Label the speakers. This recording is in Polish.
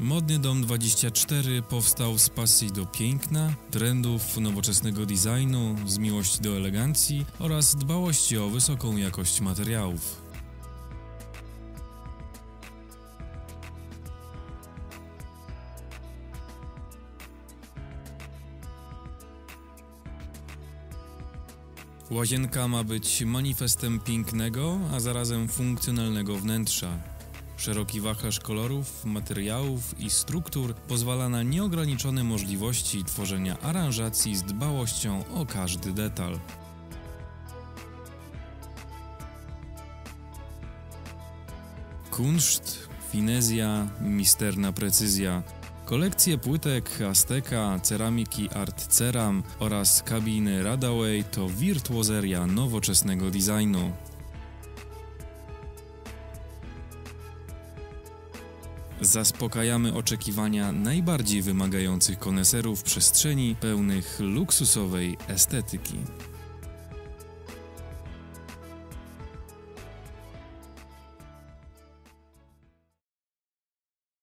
Speaker 1: Modny Dom 24 powstał z pasji do piękna, trendów nowoczesnego designu, z miłości do elegancji oraz dbałości o wysoką jakość materiałów. Łazienka ma być manifestem pięknego, a zarazem funkcjonalnego wnętrza. Szeroki wachlarz kolorów, materiałów i struktur pozwala na nieograniczone możliwości tworzenia aranżacji z dbałością o każdy detal. Kunszt, finezja, misterna precyzja. Kolekcje płytek Azteka, ceramiki Art Ceram oraz kabiny Radaway to wirtuozeria nowoczesnego designu. Zaspokajamy oczekiwania najbardziej wymagających koneserów przestrzeni pełnych luksusowej estetyki.